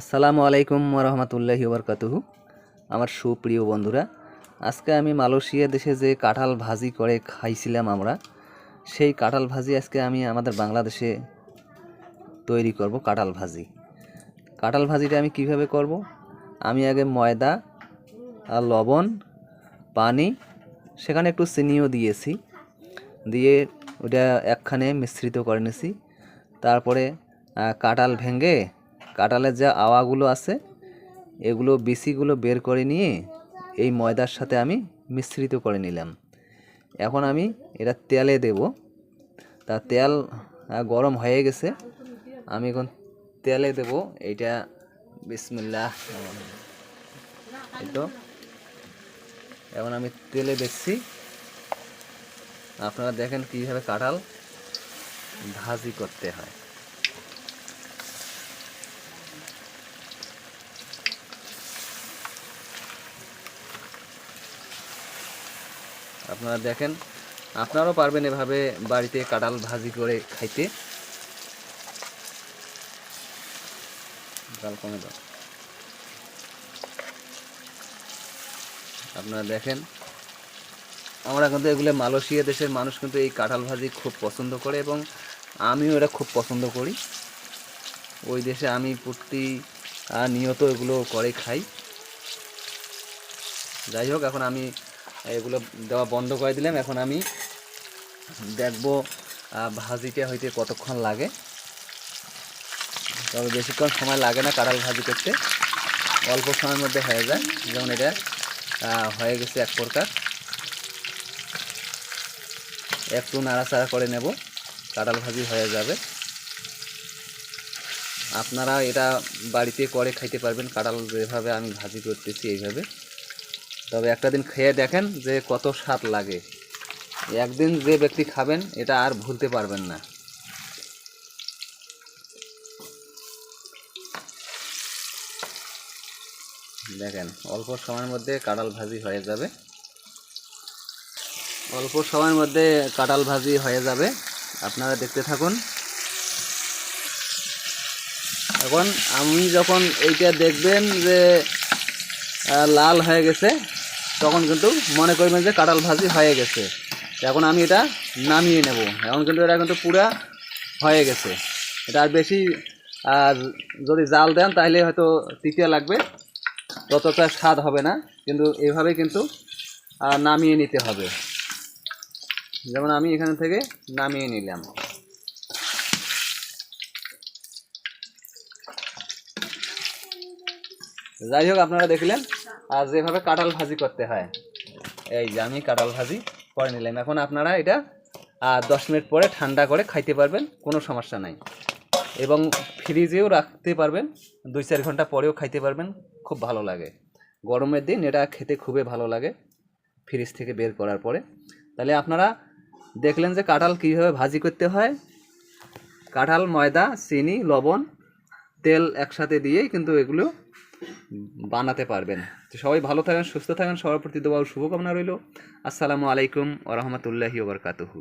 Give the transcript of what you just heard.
আসসালামু আলাইকুম রহমতুল্লাহি ওবরকাতুহু আমার সুপ্রিয় বন্ধুরা, আজকে আমি মালয়েশিয়া দেশে যে কাঁঠাল ভাজি করে খাইছিলাম আমরা, সেই কাঁঠাল ভাজি আজকে আমি আমাদের বাংলাদেশে তৈরি করব কাঁঠাল ভাজি। কাঁঠাল ভাজিটা আমি কীভাবে করব? আমি আগে ময়দা আর লবণ, পানি, সেখানে একটু চিনিও দিয়েছি, দিয়ে ওটা একখানে মিশ্রিত করে নিয়েছি তারপরে কাঁঠাল ভেঙে কাঁঠালের যা আওয়াগুলো আছে, এগুলো বিসিগুলো বের করে নিয়ে এই ময়দার সাথে আমি মিশ্রিত করে নিলাম। এখন আমি এটা তেলে দেব। তা তেল গরম হয়ে গেছে। আমি এখন তেলে দেব। এইটা বিসমিল্লাহ। এই তো। এখন আমি তেলে দেখছি আপনারা দেখেন কীভাবে কাঁঠাল ভাজি করতে হয়। আপনারা দেখেন, আপনারাও পারবেন এভাবে বাড়িতে কাঁঠাল ভাজি করে খাইতে। আপনারা দেখেন, আমরা কিন্তু এগুলো মালয়েশিয়া দেশের মানুষ কিন্তু এই কাঁঠাল ভাজি খুব পছন্দ করে এবং আমিও এটা খুব পছন্দ করি। ওই দেশে আমি প্রতি নিয়ত এগুলো করে খাই। যাই হোক, এখন আমি এগুলো দেওয়া বন্ধ করে দিলাম। এখন আমি দেখব ভাজিটা হইতে কতক্ষণ লাগে। তবে বেশিক্ষণ সময় লাগে না কাঁঠাল ভাজি করতে। অল্প সময়ের মধ্যে হয়ে যায়। যেমন এটা হয়ে গেছে এক প্রকার। একটু নাড়াচাড়া করে নেব, কাঁঠাল ভাজি হয়ে যাবে। আপনারা এটা বাড়িতে করে খাইতে পারবেন। কাঁঠাল যেভাবে আমি ভাজি করতেছি এইভাবে। তবে একটা দিন খেয়ে দেখেন যে কত স্বাদ লাগে। একদিন যে ব্যক্তি খাবেন, এটা আর ভুলতে পারবেন না। দেখেন, অল্প সময়ের মধ্যে কাঁঠাল ভাজি হয়ে যাবে। অল্প সময়ের মধ্যে কাঁঠাল ভাজি হয়ে যাবে। আপনারা দেখতে থাকুন। এখন আমি যখন এইটা দেখবেন যে লাল হয়ে গেছে তখন কিন্তু মনে করবেন যে কাঁঠাল ভাজি হয়ে গেছে। এখন আমি এটা নামিয়ে নেব। এখন কিন্তু এটা কিন্তু পুরা হয়ে গেছে। এটা আর বেশি, আর যদি জাল দেন তাহলে হয়তো তৃতীয় লাগবে। ততটা স্বাদ হবে না। কিন্তু এভাবে কিন্তু নামিয়ে নিতে হবে। যেমন আমি এখান থেকে নামিয়ে নিলাম। যাই হোক, আপনারা দেখলেন আর যেভাবে কাঁঠাল ভাজি করতে হয়। এই যে আমি কাঁঠাল ভাজি করে নিলাম। এখন আপনারা এটা দশ মিনিট পরে ঠান্ডা করে খাইতে পারবেন, কোনো সমস্যা নাই। এবং ফ্রিজেও রাখতে পারবেন, দুই চার ঘণ্টা পরেও খাইতে পারবেন, খুব ভালো লাগে। গরমের দিন এটা খেতে খুবই ভালো লাগে, ফ্রিজ থেকে বের করার পরে। তাহলে আপনারা দেখলেন যে কাঁঠাল কীভাবে ভাজি করতে হয়। কাঁঠাল, ময়দা, চিনি, লবণ, তেল একসাথে দিয়েই কিন্তু এগুলো বানাতে পারবেন। তো সবাই ভালো থাকেন, সুস্থ থাকেন। সবার প্রতি দেওয়া শুভকামনা রইল। আসসালামু আলাইকুম ওরহমতুল্লাহি ওবরকাতুহু